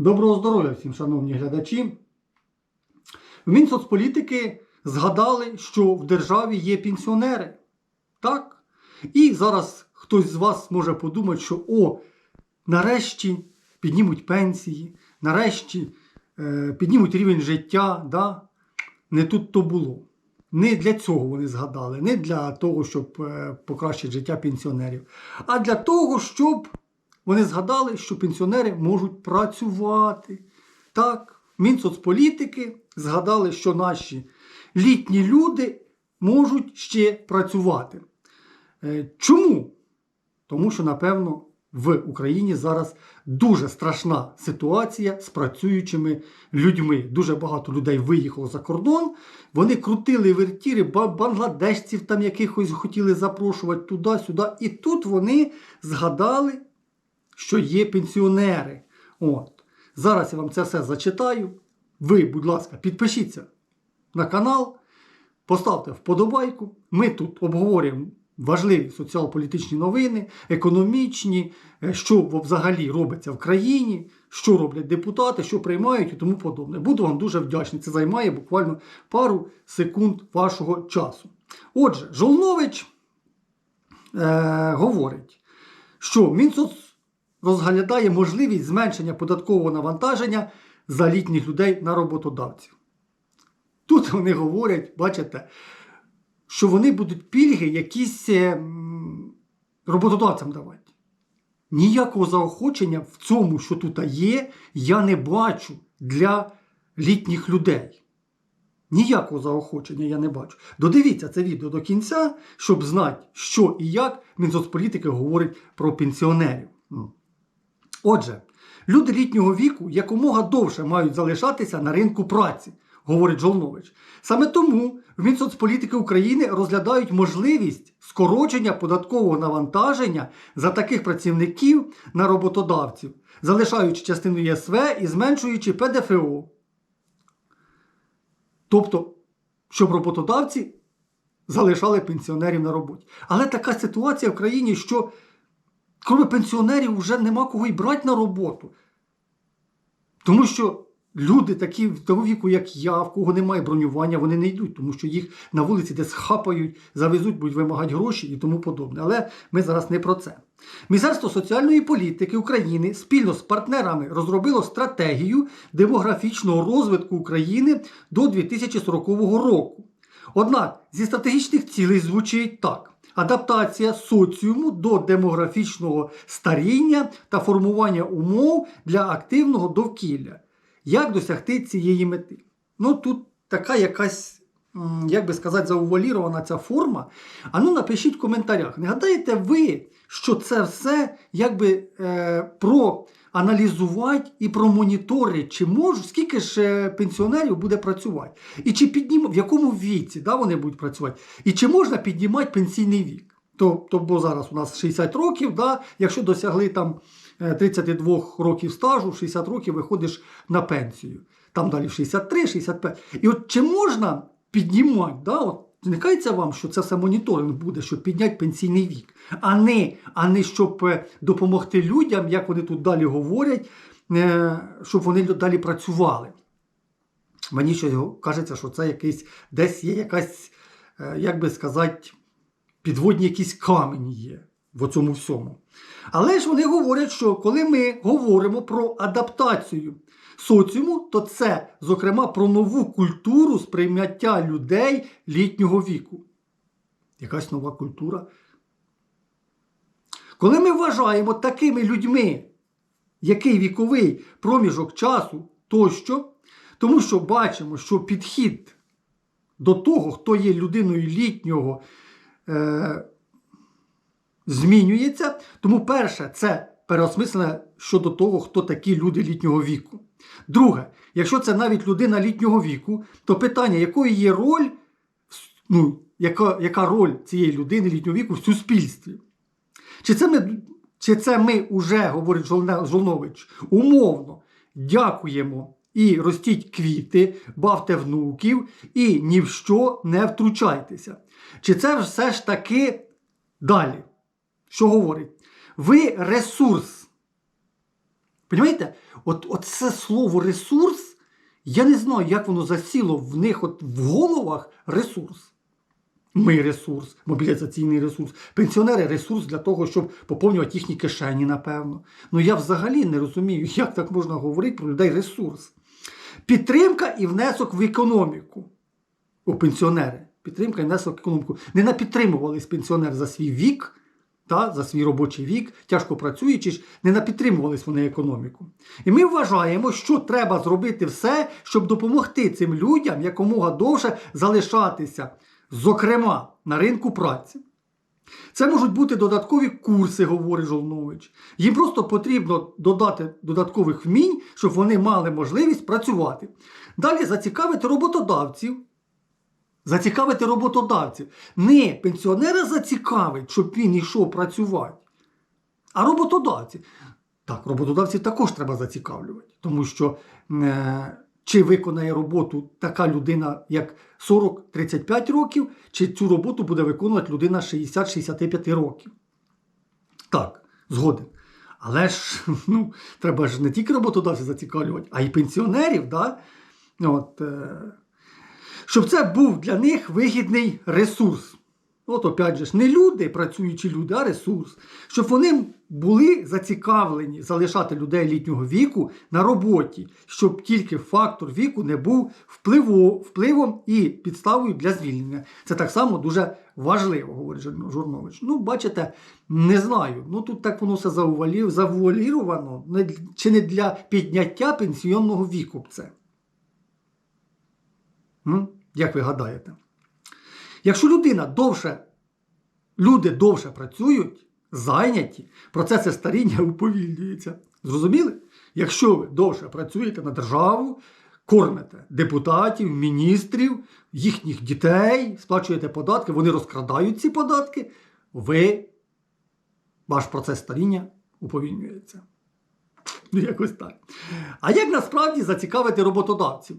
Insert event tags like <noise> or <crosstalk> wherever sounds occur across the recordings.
Доброго здоров'я всім, шановні глядачі. В Мінсоцполітики згадали, що в державі є пенсіонери. Так? І зараз хтось з вас може подумати, що о, нарешті піднімуть пенсії, нарешті е, піднімуть рівень життя. Да? Не тут то було. Не для цього вони згадали, не для того, щоб е, покращити життя пенсіонерів, а для того, щоб вони згадали, що пенсіонери можуть працювати. Так, Мінсоцполітики згадали, що наші літні люди можуть ще працювати. Е, Чому? Тому що, напевно, в Україні зараз дуже страшна ситуація з працюючими людьми. Дуже багато людей виїхало за кордон. Вони крутили вертіри, бангладешців там якихось хотіли запрошувати туди-сюди. І тут вони згадали, що є пенсіонери. От. Зараз я вам це все зачитаю. Ви, будь ласка, підпишіться на канал, поставте вподобайку. Ми тут обговорюємо важливі соціал-політичні новини, економічні, е, що взагалі робиться в країні, що роблять депутати, що приймають і тому подобне. Буду вам дуже вдячний. Це займає буквально пару секунд вашого часу. Отже, Жолнович е, говорить, що Мінсоц розглядає можливість зменшення податкового навантаження за літніх людей на роботодавців. Тут вони говорять, бачите, що вони будуть пільги якісь е, роботодавцям давати. Ніякого заохочення в цьому, що тут є, я не бачу для літніх людей. Ніякого заохочення я не бачу. Додивіться це відео до кінця, щоб знати, що і як Мінсоцполітики говорить про пенсіонерів. Отже, люди літнього віку якомога довше мають залишатися на ринку праці, говорить Жолнович. Саме тому в Мінсоцполітики України розглядають можливість скорочення податкового навантаження за таких працівників на роботодавців, залишаючи частину ЄСВ і зменшуючи ПДФО. Тобто, щоб роботодавці залишали пенсіонерів на роботі. Але така ситуація в країні, що крім пенсіонерів, вже нема кого й брати на роботу. Тому що люди такі того віку, як я, в кого немає бронювання, вони не йдуть, тому що їх на вулиці десь хапають, завезуть, будуть вимагати гроші і тому подобне. Але ми зараз не про це. Міністерство соціальної політики України спільно з партнерами розробило стратегію демографічного розвитку України до 2040 року. Однак зі стратегічних цілей звучить так: адаптація соціуму до демографічного старіння та формування умов для активного довкілля. Як досягти цієї мети? Ну тут така якась, як би сказати, заувалірована ця форма. А ну напишіть в коментарях. Не гадаєте ви, що це все якби е, проаналізувати і промоніторити, чи можуть, скільки ж е, пенсіонерів буде працювати? І чи піднім, в якому віці да, вони будуть працювати? І чи можна піднімати пенсійний вік? То, то бо зараз у нас 60 років, да, якщо досягли там е, 32 років стажу, 60 років виходиш на пенсію. Там далі 63, 65. І от чи можна піднімати, да, от, зникається вам, що це все моніторинг буде, щоб підняти пенсійний вік, а не, а не щоб е, допомогти людям, як вони тут далі говорять, е, щоб вони далі працювали. Мені щось кажеться, що це якийсь десь є якась, е, як би сказати, підводні якісь камені є в цьому всьому. Але ж вони говорять, що коли ми говоримо про адаптацію соціуму, то це, зокрема, про нову культуру сприйняття людей літнього віку. Якась нова культура. Коли ми вважаємо такими людьми, який віковий проміжок часу тощо, тому що бачимо, що підхід до того, хто є людиною літнього, е, змінюється. Тому перше, це переосмислення щодо того, хто такі люди літнього віку. Друге, якщо це навіть людина літнього віку, то питання, якою є роль, ну, яка, яка роль цієї людини літнього віку в суспільстві? Чи це ми, чи це ми уже, говорить Жолнович, умовно дякуємо і ростіть квіти, бавте внуків і ні в що не втручайтеся? Чи це все ж таки далі? Що говорить? Ви ресурс Понімаєте? От, от це слово ресурс, я не знаю, як воно засіло в них от в головах ресурс. Ми ресурс, мобілізаційний ресурс, пенсіонери ресурс для того, щоб поповнювати їхні кишені, напевно. Ну я взагалі не розумію, <laughs> як так можна говорити про людей ресурс. Підтримка і внесок в економіку. У пенсіонери. Підтримка і внесок в економіку. Не напідтримувались пенсіонери за свій вік, та, за свій робочий вік, тяжко працюючи, не напідтримувались вони економіку. І ми вважаємо, що треба зробити все, щоб допомогти цим людям якомога довше залишатися, зокрема, на ринку праці. Це можуть бути додаткові курси, говорить Жолнович. Їм просто потрібно додати додаткових вмінь, щоб вони мали можливість працювати. Далі зацікавити роботодавців. Зацікавити роботодавців. Не пенсіонера зацікавить, щоб він йшов працювати. А роботодавці. Так, роботодавців також треба зацікавлювати, тому що е, чи виконає роботу така людина, як 40-35 років, чи цю роботу буде виконувати людина 60-65 років. Так, згоден. Але ж <laughs> ну, треба ж не тільки роботодавців зацікавлювати, а й пенсіонерів. Да? От, е, щоб це був для них вигідний ресурс. От, опять же, не люди, працюючі люди, а ресурс. Щоб вони були зацікавлені залишати людей літнього віку на роботі, щоб тільки фактор віку не був впливо, впливом і підставою для звільнення. Це так само дуже важливо, говорить Журнович. Ну, бачите, не знаю. Ну тут так воно все завуалі- завуаліровано. Чи не для підняття пенсійного віку це? М? Як ви гадаєте? Якщо людина довше, люди довше працюють, зайняті, процеси старіння <laughs> уповільнюються. Зрозуміли? Якщо ви довше працюєте на державу, кормите депутатів, міністрів, їхніх дітей, сплачуєте податки, вони розкрадають ці податки, ви, ваш процес старіння уповільнюється. Ну, якось так. А як насправді зацікавити роботодавців?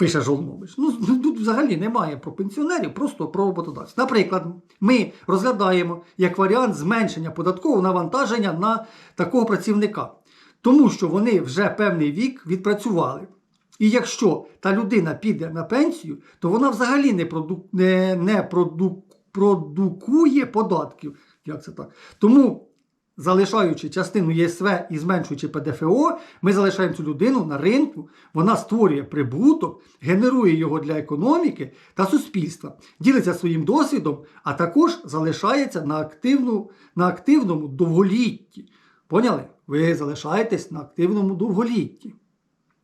Пише Жолнович. Ну, тут взагалі немає про пенсіонерів, просто про роботодавців. Наприклад, ми розглядаємо як варіант зменшення податкового навантаження на такого працівника, тому що вони вже певний вік відпрацювали. І якщо та людина піде на пенсію, то вона взагалі не, проду... не, не проду... продукує податків. Як це так? Тому залишаючи частину ЄСВ і зменшуючи ПДФО, ми залишаємо цю людину на ринку, вона створює прибуток, генерує його для економіки та суспільства, ділиться своїм досвідом, а також залишається на, активну, на активному довголітті. Поняли? Ви залишаєтесь на активному довголітті.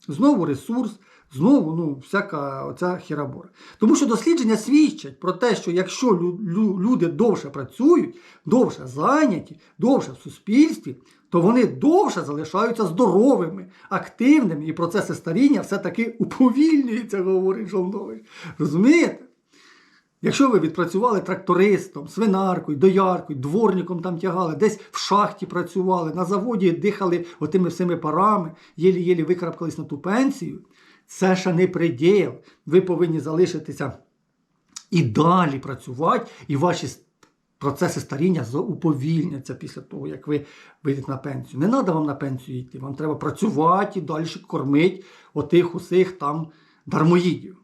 Знову ресурс, знову ну, всяка оця хірабора. Тому що дослідження свідчать про те, що якщо лю- лю- люди довше працюють, довше зайняті, довше в суспільстві, то вони довше залишаються здоровими, активними, і процеси старіння все-таки уповільнюються, говорить Жолнович. Розумієте? Якщо ви відпрацювали трактористом, свинаркою, дояркою, дворником там тягали, десь в шахті працювали, на заводі дихали отими всіми парами, єлі-єлі викарабкались на ту пенсію, ще не приділ. Ви повинні залишитися і далі працювати, і ваші процеси старіння уповільняться після того, як ви вийдете на пенсію. Не треба вам на пенсію йти, вам треба працювати і далі кормити отих усіх там дармоїдів.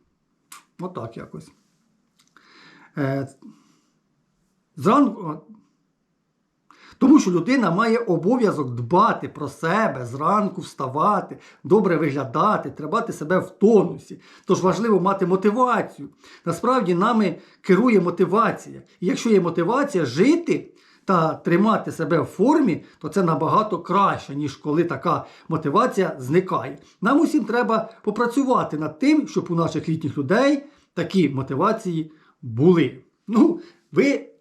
Отак якось. Е, Зранку. Тому що людина має обов'язок дбати про себе, зранку вставати, добре виглядати, тримати себе в тонусі. Тож важливо мати мотивацію. Насправді нами керує мотивація. І якщо є мотивація жити та тримати себе в формі, то це набагато краще, ніж коли така мотивація зникає. Нам усім треба попрацювати над тим, щоб у наших літніх людей такі мотивації були. Ну, ви,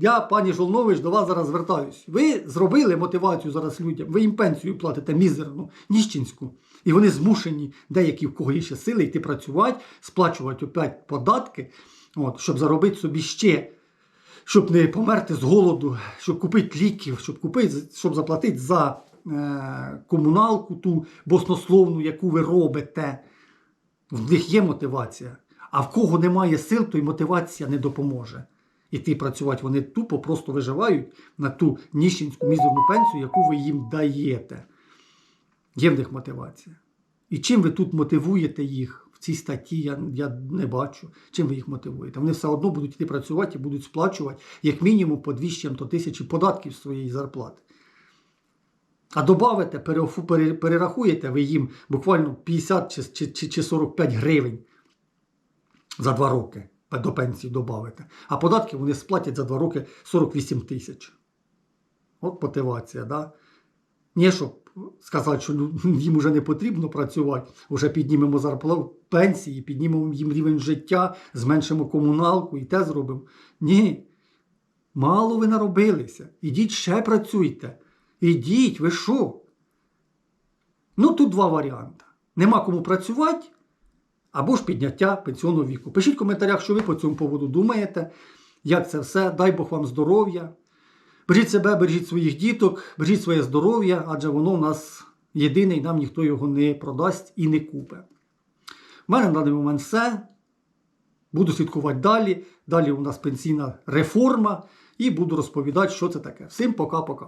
я, пані Жолнович, до вас зараз звертаюсь. Ви зробили мотивацію зараз людям, ви їм пенсію платите мізерну, ніщенську. І вони змушені, деякі, в кого є ще сили, йти працювати, сплачувати опять податки, от, щоб заробити собі ще, щоб не померти з голоду, щоб купити ліків, щоб купити, щоб заплатити за е, комуналку ту баснословну, яку ви робите. В них є мотивація. А в кого немає сил, то й мотивація не допоможе. Іти працювати вони тупо просто виживають на ту ніщенську мізерну пенсію, яку ви їм даєте. Є в них мотивація. І чим ви тут мотивуєте їх в цій статті, я, я не бачу. Чим ви їх мотивуєте? Вони все одно будуть йти працювати і будуть сплачувати як мінімум по 2 з чим-то тисячі податків своєї зарплати. А добавите, перерахуєте ви їм буквально 50 чи, чи, чи, чи 45 гривень за 2 роки до пенсії додавите. А податки вони сплатять за 2 роки 48 тисяч. От мотивація, да? Не щоб сказати, що їм вже не потрібно працювати, вже піднімемо зарплату пенсії, піднімемо їм рівень життя, зменшимо комуналку і те зробимо. Ні. Мало ви наробилися. Ідіть ще працюйте. Ідіть, ви що? Ну, тут два варіанти. Нема кому працювати, або ж підняття пенсіонного віку. Пишіть в коментарях, що ви по цьому поводу думаєте, як це все. Дай Бог вам здоров'я. Бережіть себе, бережіть своїх діток, бережіть своє здоров'я, адже воно в нас єдине, і нам ніхто його не продасть і не купить. У мене на даний момент все. Буду слідкувати далі. Далі у нас пенсійна реформа і буду розповідати, що це таке. Всім пока-пока.